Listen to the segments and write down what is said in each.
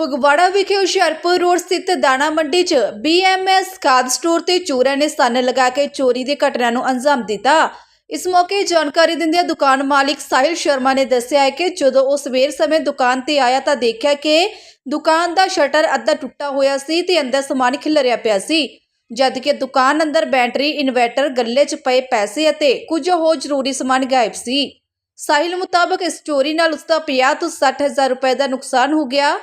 ਫਗਵਾੜਾ ਵਿਖੇ ਹੁਸ਼ਿਆਰਪੁਰ ਰੋਡ ਸਥਿਤ ਦਾਣਾ ਮੰਡੀ 'ਚ BMS ਖਾਦ ਸਟੋਰ ਤੇ ਚੋਰਾਂ ਨੇ ਸੰਨ ਲਗਾ ਕੇ ਚੋਰੀ ਦੀ ਘਟਨਾ ਨੂੰ ਅੰਜਾਮ ਦਿੱਤਾ। ਇਸ ਮੌਕੇ ਜਾਣਕਾਰੀ ਦਿੰਦਿਆਂ ਦੁਕਾਨ ਮਾਲਿਕ ਸਾਹਿਲ ਸ਼ਰਮਾ ਨੇ ਦੱਸਿਆ ਹੈ ਕਿ ਜਦੋਂ ਉਹ ਸਵੇਰ ਸਮੇਂ ਦੁਕਾਨ ਤੇ ਆਇਆ ਤਾਂ ਦੇਖਿਆ ਕਿ ਦੁਕਾਨ ਦਾ ਸ਼ਟਰ ਅੱਧਾ ਟੁੱਟਾ ਹੋਇਆ ਸੀ ਤੇ ਅੰਦਰ ਸਮਾਨ ਖਿਲਰਿਆ ਪਿਆ ਸੀ ਜਦ ਕਿ ਦੁਕਾਨ ਅੰਦਰ ਬੈਟਰੀ, ਇਨਵਰਟਰ, ਗੱਲੇ 'ਚ ਪਏ ਪੈਸੇ ਅਤੇ ਕੁਝ ਹੋਰ ਜ਼ਰੂਰੀ ਸਮਾਨ ਗਾਇਬ ਸੀ। ਸਾਹਿਲ ਮੁਤਾਬਕ ਇਸ ਚੋਰੀ ਨਾਲ ਉਸਦਾ 50 ਤੋਂ 60 ਹਜ਼ਾਰ ਰੁਪਏ ਦਾ ਨੁਕਸਾਨ ਹੋ ਗਿਆ।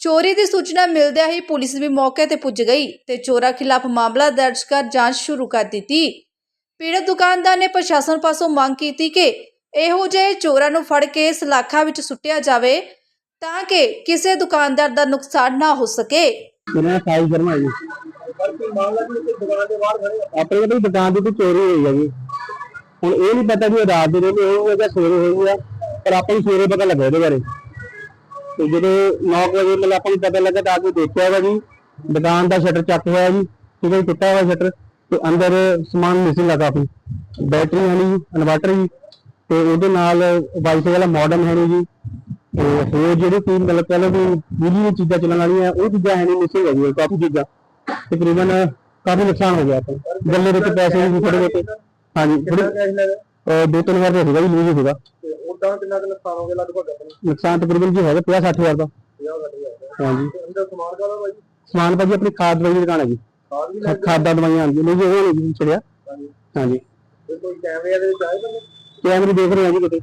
ਚੋਰੀ ਦੀ ਸੂਚਨਾ ਮਿਲਦਿਆਂ ਹੀ ਪੁਲਿਸ ਵੀ ਮੌਕੇ ਤੇ ਪੁੱਜ ਗਈ ਤੇ ਚੋਰਾਂ ਖਿਲਾਫ ਮਾਮਲਾ ਦਰਜ ਕਰ ਜਾਂਚ ਸ਼ੁਰੂ ਕਰ ਦਿੱਤੀ। ਪੀੜਤ ਦੁਕਾਨਦਾਰ ਨੇ ਪ੍ਰਸ਼ਾਸਨ ਪਾਸੋਂ ਮੰਗ ਕੀਤੀ ਕਿ ਇਹੋ ਜਿਹੇ ਚੋਰਾਂ ਨੂੰ ਫੜ ਕੇ ਸਲਾਖਾਂ ਵਿੱਚ ਸੁੱਟਿਆ ਜਾਵੇ ਤਾਂ ਕਿ ਕਿਸੇ ਦੁਕਾਨਦਾਰ ਦਾ ਨੁਕਸਾਨ ਨਾ ਹੋ ਸਕੇ। ਮੇਰਾ ਨਾਮ ਸਾਈ ਸ਼ਰਮਾ ਜੀ। ਆਪਣੇ ਕੋਲ ਦੁਕਾਨ ਦੀ ਕੋਈ ਚੋਰੀ ਹੋਈ ਹੈ ਜੀ ਹੁਣ ਇਹ ਨਹੀਂ ਪਤਾ ਵੀ ਇਹ ਰਾਤ ਦੇ ਵੇਲੇ ਹੋਈ ਹੈ ਜਾਂ ਸਵੇਰੇ ਹੋਈ ਹੈ ਪਰ ਆਪਾਂ ਨੂੰ ਸਵੇਰੇ ਪਤਾ ਲੱਗਾ ਇਹਦੇ ਬਾਰੇ। ਤੇ ਜਦੋਂ 9 ਵਜੇ ਮਤਲਬ ਆਪਾਂ ਨੂੰ ਪਤਾ ਲੱਗਾ ਤਾਂ ਆ ਕੇ ਦੇਖਿਆ ਵਾ ਜੀ ਦੁਕਾਨ ਦਾ ਸ਼ਟਰ ਚੱਕ ਹੋਇਆ ਜੀ ਠੀਕ ਹੈ ਟੁੱਟਾ ਹੋਇਆ ਸ਼ਟਰ ਤੇ ਅੰਦਰ ਸਮਾਨ ਮਿਸਿੰਗ ਲੱਗਾ ਕਾਫੀ ਬੈਟਰੀ ਹੈ ਨਹੀਂ ਇਨਵਰਟਰ ਜੀ ਤੇ ਉਹਦੇ ਨਾਲ ਵਾਈਫਾਈ ਵਾਲਾ ਮਾਡਮ ਹੈ ਨਹੀਂ ਜੀ। ਤੇ ਹੋਰ ਜਿਹੜੀ ਚੀਜ਼ ਮਤਲਬ ਕਹ ਲਓ ਵੀ ਬਿਜਲੀ ਦੀਆਂ ਚੀਜ਼ਾਂ ਚੱਲਣ ਵਾਲੀਆਂ ਉਹ ਚੀਜ਼ਾਂ ਹੈ ਨਹੀਂ ਮਿਸਿੰਗ ਹੈ ਜੀ ਕਾਫੀ ਚੀਜ਼ਾਂ। ਤਕਰੀਬਨ ਕਾਫੀ ਨੁਕਸਾਨ ਹੋ ਗਿਆ ਤਾਂ ਗੱਲੇ ਵਿੱਚ ਪੈਸੇ ਵੀ ਥੋੜੇ ਬਹੁਤੇ ਹਾਂਜੀ ਥੋੜੇ ਦੋ ਤਿੰਨ ਵਾਰ ਤਾਂ ਸੀਗਾ ਜੀ ਲੂਜ਼ ਸੀਗਾ। ਉਦਾਂ ਕਿੰਨਾ ਕੁ ਨੁਕਸਾਨ ਹੋ ਗਿਆ? ਲਗਭਗ ਆਪਣੇ ਨੁਕਸਾਨ ਤਕਰੀਬਨ ਜੀ ਹੈਗਾ? 50 60 ਹਜ਼ਾਰ ਦਾ। 50 ਗੱਡੀ ਆ ਹਾਂਜੀ। ਅੰਦਰ ਸਮਾਨ ਕਾਹਦਾ ਬਾਈ ਸਮਾਨ ਭਾਜੀ ਆਪਣੀ ਖਾਦ ਦਵਾਈ ਦੀ ਦੁਕਾਨ ਹੈ ਜੀ। ਖਾਦ ਵੀ ਖਾ- ਖਾਦਾਂ ਦਵਾਈਆਂ ਆਉਂਦੀਆਂ ਨੇ ਜੀ ਉਹ ਨਹੀਂ ਛੜਿਆ ਹਾਂਜੀ। ਹਾਂਜੀ। ਤੇ ਕੋਈ ਕੈਮਰੇ ਦੇ ਵਿੱਚ ਆਏ ਤਾਂ ਕੈਮਰੇ ਦੇਖ ਰਹੇ ਹਾਂ ਜੀ ਕਿਤੇ।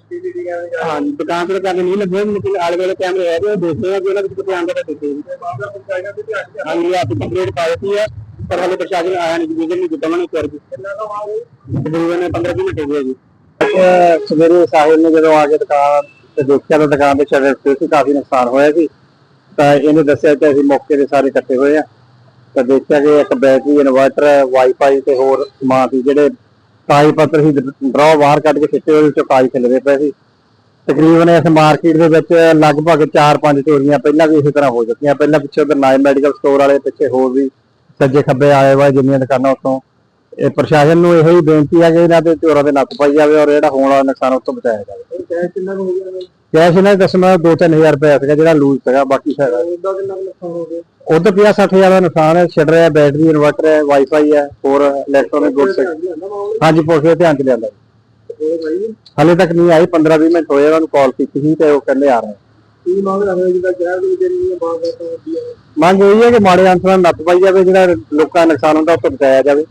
ਸੀਸੀਟੀਵੀ ਕੈਮਰੇ ਚ ਆਏ। ਹਾਂਜੀ ਦੁਕਾਨ ਤੇ ਕੈਮਰੇ ਨਹੀਂ ਲੱਗੇ ਲੇਕਿਨ ਆਲੇ ਵਾਲੇ ਕੈਮਰੇ ਹੈਗੇ ਉਹ ਦੇਖਦੇ ਆ ਕਿ ਉਹਨਾਂ ਵਿੱਚ ਕਿਤੇ ਆਂਦਾ ਤਾਂ ਦੇਖਦੇ ਜੀ। ਤੇ ਮਾਮਲਾ ਪੰਚਾਇਤਾਂ ਦੇ ਧਿਆਨ ਚ ਹਾਂਜੀ ਆਪ ਕੰਪਲੀਟ ਪਾ ਦਿੱਤੀ ਹੈ ਪਰ ਹਾਲੇ ਪ੍ਰਸ਼ਾਸਨ ਆਇਆ ਨਹੀਂ ਜੀ ਨਹੀਂ ਦਿੱਤਾ ਮੈਨੂੰ ਕਰ ਕਿੰਨਾ ਦਾ ਮਾਲ ਹੋਈ ਤਕਰੀਬਨ 15 ਮਿੰਟ ਹੋ ਗਏ ਜੀ ਸਵੇਰੇ ਸਾਹਿਲ ਨੇ ਜਦੋਂ ਆ ਕੇ ਦੁਕਾਨ ਤੇ ਦੇਖਿਆ ਤਾਂ ਦੁਕਾਨ ਦੇ ਸ਼ਟਰ ਤੇ ਸੀ, ਕਾਫੀ ਨੁਕਸਾਨ ਹੋਇਆ ਸੀ। ਤਾਂ ਇਹਨੇ ਦੱਸਿਆ ਕਿ ਅਸੀਂ ਮੌਕੇ ਤੇ ਸਾਰੇ ਇਕੱਠੇ ਹੋਏ ਆ। ਤਾਂ ਦੇਖਿਆ ਕਿ ਇੱਕ ਬੈਟਰੀ, ਇਨਵਰਟਰ, ਵਾਈਫਾਈ ਤੇ ਹੋਰ ਸਮਾਨ ਸੀ, ਜਿਹੜੇ ਕਾਗਜ਼ ਪੱਤਰ ਸੀ, ਡਰਾਅ ਬਾਹਰ ਕੱਢ ਕੇ ਖਿੱਚੇ, ਉਹਦੇ ਚੋਂ ਕਾਗਜ਼ ਖਿਲਰੇ ਪਏ ਸੀ। ਤਕਰੀਬਨ ਇਸ ਮਾਰਕੀਟ ਦੇ ਵਿੱਚ ਲਗਭਗ 4-5 ਚੋਰੀਆਂ ਪਹਿਲਾਂ ਵੀ ਇਸੇ ਤਰ੍ਹਾਂ ਹੋ ਚੁੱਕੀਆਂ। ਪਹਿਲਾਂ ਪਿੱਛੇ ਉਧਰ ਨਾਈ ਮੈਡੀਕਲ ਸਟੋਰ ਵਾਲੇ, ਪਿੱਛੇ ਹੋਰ ਵੀ ਸੱਜੇ ਖੱਬੇ ਆਏ ਵਾ ਜਿੰਨੀਆਂ ਦੁਕਾਨਾਂ ਉੱਥੋਂ ਇਹ ਪ੍ਰਸ਼ਾਸਨ ਨੂੰ ਇਹੋ ਹੀ ਬੇਨਤੀ ਹੈ ਕਿ ਇਹਨਾਂ ਤੇ ਚੋਰਾਂ ਦੇ ਨੱਥ ਪਾਈ ਜਾਵੇ ਔਰ ਜਿਹੜਾ ਹੋਣ ਵਾਲਾ ਨੁਕਸਾਨ ਉਸ ਤੋਂ ਬਚਾਇਆ ਜਾਵੇ। ਕੈਸ਼ ਕਿੰਨਾ ਹੋ ਗਿਆ ਕੈਸ਼ ਇਹਨਾਂ ਦੇ ਦੱਸਣਾ 2-3000 ਰੁਪਏ ਸੀਗਾ ਜਿਹੜਾ ਲੂਜ਼ ਸੀਗਾ ਬਾਕੀ ਸਾਰਾ। ਉਹਦਾ ਕਿੰਨਾ ਨੁਕਸਾਨ ਹੋ ਗਿਆ? ਉਧਰ 50-60 ਹਜ਼ਾਰ ਦਾ ਨੁਕਸਾਨ ਹੈ ਸ਼ਟਰ ਹੈ ਬੈਟਰੀ ਇਨਵਰਟਰ ਹੈ ਵਾਈਫਾਈ ਹੈ ਹੋਰ ਇਲੈਕਟ੍ਰੋਨਿਕ ਗੁੱਡਸ ਹਾਂਜੀ ਪੁਲਿਸ ਦੇ ਧਿਆਨ ਚ ਲਿਆਂਦਾ। ਹਾਲੇ ਤੱਕ ਨਹੀਂ ਆਈ 15-20 ਮਿੰਟ ਹੋਏ ਉਹਨਾਂ ਨੂੰ ਕਾਲ ਕੀਤੀ ਸੀ ਤੇ ਉਹ ਕਹਿੰਦੇ ਆ ਰਹੇ ਕੀ ਦੇ ਵਿੱਚ ਬਾਤ ਹੁੰਦੀਆਂ ਮੰਗ ਇਹ ਹੈ ਕਿ ਮਾੜੇ ਅੰਸਰਾਂ ਨੂੰ ਨੱਥ ਪਾਈ ਜਾਵੇ ਜਿਹੜਾ ਲੋਕਾਂ ਦਾ ਨੁਕਸਾਨ ਹੁੰਦਾ ਉਹ ਤੋਂ ਬਚਾਇਆ ਜਾਵੇ।